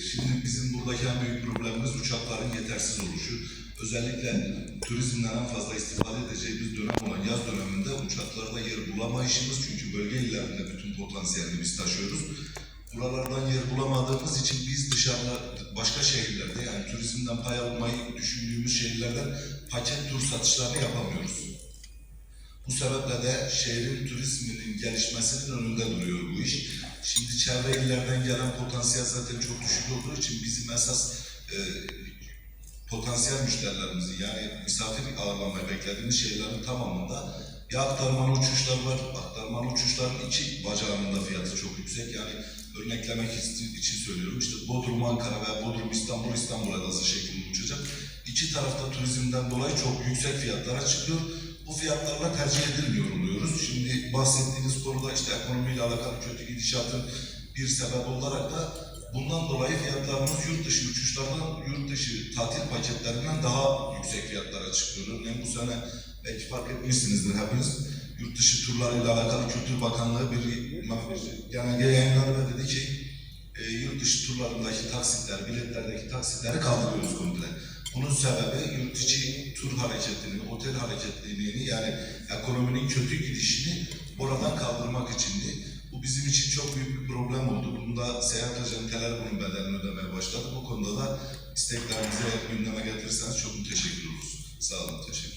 şimdi bizim buradaki en büyük problemimiz uçakların yetersiz oluşu. Özellikle turizmden en fazla istifade edeceğimiz dönem olan yaz döneminde uçaklarda yer bulamayışımız çünkü bölge illerinde bütün potansiyelini biz taşıyoruz. Buralardan yer bulamadığımız için biz dışarıda başka şehirlerde yani turizmden pay almayı düşündüğümüz şehirlerden paket tur satışlarını yapamıyoruz. Bu sebeple de şehrin turizminin gelişmesinin önünde duruyor bu iş. Çevre illerden gelen potansiyel zaten çok düşük olduğu için bizim esas e, potansiyel müşterilerimizi yani misafir ağırlamayı beklediğimiz şehirlerin tamamında ya aktarmalı uçuşlar var. Aktarmalı uçuşların iki bacağının da fiyatı çok yüksek. Yani örneklemek için söylüyorum. İşte Bodrum Ankara veya Bodrum İstanbul İstanbul arası şeklinde uçacak. İki tarafta turizmden dolayı çok yüksek fiyatlara çıkıyor. Bu fiyatlarla tercih edilmiyor oluyoruz. Şimdi bahsettiğiniz konuda işte ekonomiyle alakalı kötü gidişatın bir sebep olarak da bundan dolayı fiyatlarımız yurt dışı uçuşlardan, yurt dışı tatil paketlerinden daha yüksek fiyatlara çıkıyor. Örneğin bu sene belki fark etmişsinizdir hepiniz. Yurt dışı turlarıyla alakalı Kültür Bakanlığı bir bir genelge yayınladı ve dedi ki e, yurt dışı turlarındaki taksitler, biletlerdeki taksitleri kaldırıyoruz komple. Bunun sebebi yurt içi tur hareketini, otel hareketliliğini yani ekonominin kötü gidişini oradan kaldırmak içindi. Bizim için çok büyük bir problem oldu. Bunda seyahat acenteler bunun bedelini ödemeye başladı. Bu konuda da isteklerinizi gündeme getirirseniz çok teşekkür oluruz. Sağ olun, teşekkür